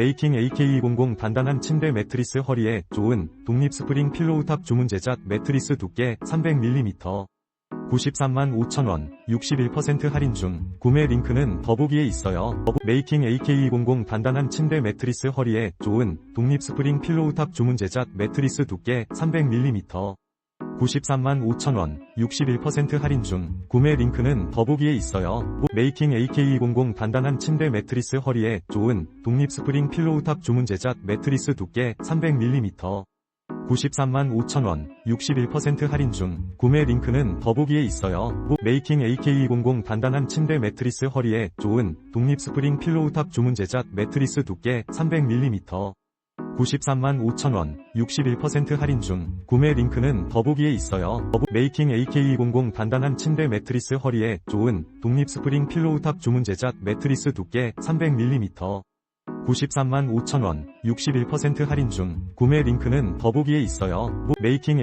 메이킹 AK200 단단한 침대 매트리스 허리에 좋은 독립 스프링 필로우 탑 주문 제작 매트리스 두께 300mm 93만 5천원 61% 할인 중 구매 링크는 더보기에 있어요. 메이킹 AK200 단단한 침대 매트리스 허리에 좋은 독립 스프링 필로우 탑 주문 제작 매트리스 두께 300mm 93만 5천원 61% 할인 중 구매 링크는 더보기에 있어요. 메이킹 AK200 단단한 침대 매트리스 허리에 좋은 독립 스프링 필로우탑 주문 제작 매트리스 두께 300mm 93만 5천원 61% 할인 중 구매 링크는 더보기에 있어요. 메이킹 AK200 단단한 침대 매트리스 허리에 좋은 독립 스프링 필로우탑 주문 제작 매트리스 두께 300mm 93만 5천원 61% 할인 중 구매 링크는 더보기에 있어요. 메이킹 AK200 단단한 침대 매트리스 허리에 좋은 독립 스프링 필로우 탑 주문 제작 매트리스 두께 300mm 93만 5천원 61% 할인 중 구매 링크는 더보기에 있어요. 메이킹